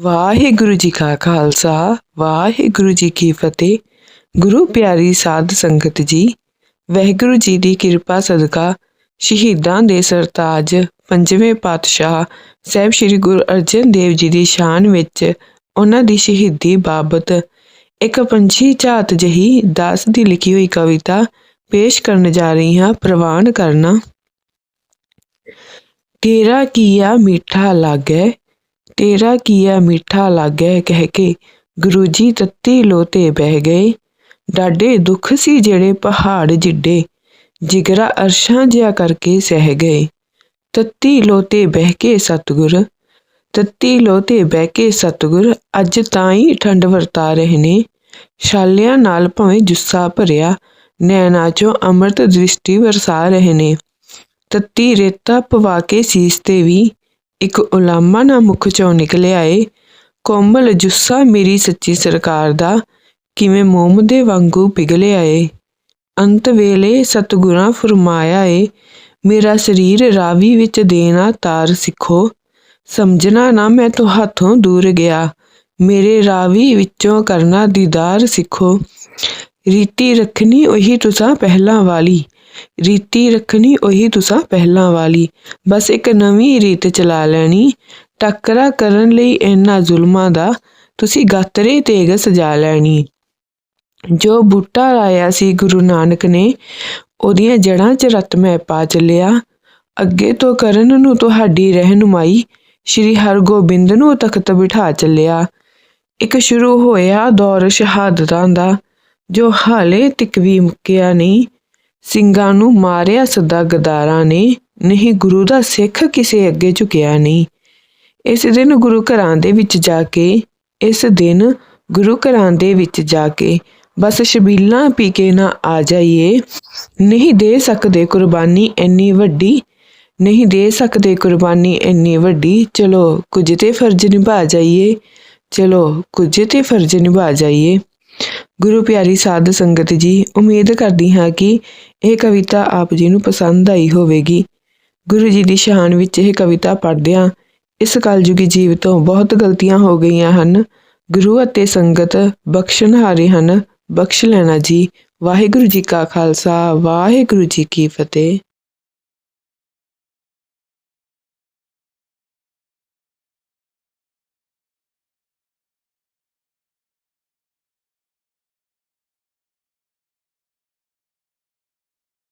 ਵਾਹਿਗੁਰੂ ਜੀ ਕਾ ਖਾਲਸਾ, ਵਾਹਿਗੁਰੂ ਜੀ ਕੀ ਫਤਿਹ। ਗੁਰੂ ਪਿਆਰੀ ਸਾਧ ਸੰਗਤ ਜੀ, ਵਾਹਿਗੁਰੂ ਜੀ ਦੀ ਕਿਰਪਾ ਸਦਕਾ ਸ਼ਹੀਦਾਂ ਦੇ ਸਰਤਾਜ ਪੰਜਵੇਂ ਪਾਤਸ਼ਾਹ ਸਾਹਿਬ ਸ੍ਰੀ ਗੁਰੂ ਅਰਜਨ ਦੇਵ ਜੀ ਦੀ ਸ਼ਾਨ ਵਿੱਚ ਉਹਨਾਂ ਦੀ ਸ਼ਹੀਦੀ ਬਾਬਤ ਇੱਕ ਪੰਛੀ ਝਾਤ ਜਹੀ ਦਾਸ ਦੀ ਲਿਖੀ ਹੋਈ ਕਵਿਤਾ ਪੇਸ਼ ਕਰਨ ਜਾ ਰਹੀ ਹਾਂ, ਪ੍ਰਵਾਨ ਕਰਨਾ। ਤੇਰਾ ਕੀਆ ਮਿੱਠਾ ਲਾਗੈ ਤੇਰਾ ਕੀਆ ਮਿੱਠਾ ਲਾਗੈ ਕਹਿ ਕੇ ਗੁਰੂ ਜੀ ਤੱਤੀ ਲੋਤੇ ਬਹਿ ਗਏ। ਡਾਡੇ ਦੁੱਖ ਸੀ ਜਿਹੜੇ ਪਹਾੜ ਜਿੱਡੇ, ਜਿਗਰਾ ਅਰਸ਼ਾਂ ਜਿਹਾ ਕਰਕੇ ਸਹਿ ਗਏ। ਤੱਤੀ ਲੋਤੇ ਬਹਿ ਕੇ ਸਤਗੁਰ, ਤੱਤੀ ਲੋਤੇ ਬਹਿ ਕੇ ਸਤਗੁਰ, ਅੱਜ ਤਾਂ ਹੀ ਠੰਡ ਵਰਤਾ ਰਹੇ ਨੇ ਛਾਲਿਆਂ ਨਾਲ ਭਾਵੇਂ ਜੁੱਸਾ ਭਰਿਆ, ਨੈਣਾ ਚੋਂ ਅੰਮ੍ਰਿਤ ਦ੍ਰਿਸ਼ਟੀ ਵਰਸਾ ਰਹੇ ਨੇ ਤੱਤੀ ਰੇਤਾ ਪਵਾ ਕੇ ਸੀਸ ਤੇ ਵੀ ਇੱਕ ਉਲਾਮਾ ਨਾ ਮੁਖ ਚੋਂ ਨਿਕਲਿਆ ਏ ਕੋਮਲ ਜੁੱਸਾ ਮੇਰੀ ਸੱਚੀ ਸਰਕਾਰ ਦਾ ਕਿਵੇਂ ਮੋਮ ਦੇ ਵਾਂਗੂ ਪਿਘਲਿਆ ਏ ਅੰਤ ਵੇਲੇ ਸਤਿਗੁਰਾਂ ਫਰਮਾਇਆ ਏ, ਮੇਰਾ ਸਰੀਰ ਰਾਵੀ ਵਿੱਚ ਦੇਣਾ ਤਾਰ ਸਿੱਖੋ। ਸਮਝਣਾ ਨਾ ਮੈਂ ਤੋਂ ਹੱਥੋਂ ਦੂਰ ਗਿਆ, ਮੇਰੇ ਰਾਵੀ ਵਿੱਚੋਂ ਕਰਨਾ ਦੀਦਾਰ ਸਿੱਖੋ। ਰੀਤੀ ਰੱਖਣੀ ਉਹੀ ਤੁਸਾਂ ਪਹਿਲਾਂ ਵਾਲੀ। ਰੀਤੀ ਰੱਖਣੀ ਉਹੀ ਤੁਸਾਂ ਪਹਿਲਾਂ ਵਾਲੀ। ਬਸ ਇੱਕ ਨਵੀਂ ਰੀਤ ਚਲਾ ਲੈਣੀ। ਟੱਕਰਾ ਕਰਨ ਲਈ ਇਹਨਾਂ ਜ਼ੁਲਮਾਂ ਦਾ ਤੁਸੀਂ ਗਾਤਰੇ ਤੇਗ ਸਜਾ ਲੈਣੀ। ਜੋ ਬੂਟਾ ਲਾਇਆ ਸੀ ਗੁਰੂ ਨਾਨਕ ਨੇ, ਉਹਦੀਆਂ ਜੜਾਂ 'ਚ ਰਤ ਮੈਂ ਪਾ ਚੱਲਿਆ। ਅੱਗੇ ਤੋਂ ਕਰਨ ਨੂੰ ਤੁਹਾਡੀ ਰਹਿਨੁਮਾਈ, ਸ਼੍ਰੀ ਹਰਗੋਬਿੰਦ ਨੂੰ ਤਖਤ ਬਿਠਾ ਚੱਲਿਆ। ਇੱਕ ਸ਼ੁਰੂ ਹੋਇਆ ਦੌਰ ਸ਼ਹਾਦਤਾਂ ਦਾ, ਜੋ ਹਾਲੇ ਤੱਕ ਵੀ ਮੁੱਕਿਆ ਨਹੀਂ। ਸਿੰਘਾਂ ਨੂੰ ਮਾਰਿਆ ਸਦਾ ਗਦਾਰਾਂ ਨੇ, ਨਹੀਂ ਗੁਰੂ ਦਾ ਸਿੱਖ ਕਿਸੇ ਅੱਗੇ ਝੁਕਿਆ ਨਹੀਂ। ਇਸ ਦਿਨ ਗੁਰੂ ਘਰਾਂ ਦੇ ਵਿੱਚ ਜਾ ਕੇ, ਇਸ ਦਿਨ ਗੁਰੂ ਘਰਾਂ ਦੇ ਵਿੱਚ ਜਾ ਕੇ ਬਸ ਸ਼ਬੀਲਾਂ ਪੀ ਕੇ ਨਾ ਆ ਜਾਈਏ। ਨਹੀਂ ਦੇ ਸਕਦੇ ਕੁਰਬਾਨੀ ਇੰਨੀ ਵੱਡੀ, ਨਹੀਂ ਦੇ ਸਕਦੇ ਕੁਰਬਾਨੀ ਇੰਨੀ ਵੱਡੀ, ਚਲੋ ਕੁਝ ਤੇ ਫਰਜ਼ ਨਿਭਾ ਜਾਈਏ, ਚਲੋ ਕੁਝ ਤੇ ਫਰਜ਼ ਨਿਭਾ ਜਾਈਏ। ਗੁਰੂ ਪਿਆਰੀ ਸਾਧ ਸੰਗਤ ਜੀ, ਉਮੀਦ ਕਰਦੀ ਹਾਂ ਕਿ ਇਹ ਕਵਿਤਾ ਆਪ ਜੀ ਨੂੰ ਪਸੰਦ ਆਈ ਹੋਵੇਗੀ। ਗੁਰੂ ਜੀ ਦੀ ਸ਼ਾਨ ਵਿੱਚ ਇਹ ਕਵਿਤਾ ਪੜ੍ਹਦਿਆਂ ਇਸ ਕਲਯੁਗੀ ਜੀਵ ਤੋਂ ਬਹੁਤ ਗਲਤੀਆਂ ਹੋ ਗਈਆਂ ਹਨ। ਗੁਰੂ ਅਤੇ ਸੰਗਤ ਬਖਸ਼ਣਹਾਰੇ ਹਨ। ਬਖਸ਼ ਲੈਣਾ ਜੀ। ਵਾਹਿਗੁਰੂ ਜੀ ਕਾ ਖਾਲਸਾ, ਵਾਹਿਗੁਰੂ ਜੀ ਕੀ ਫਤਿਹ।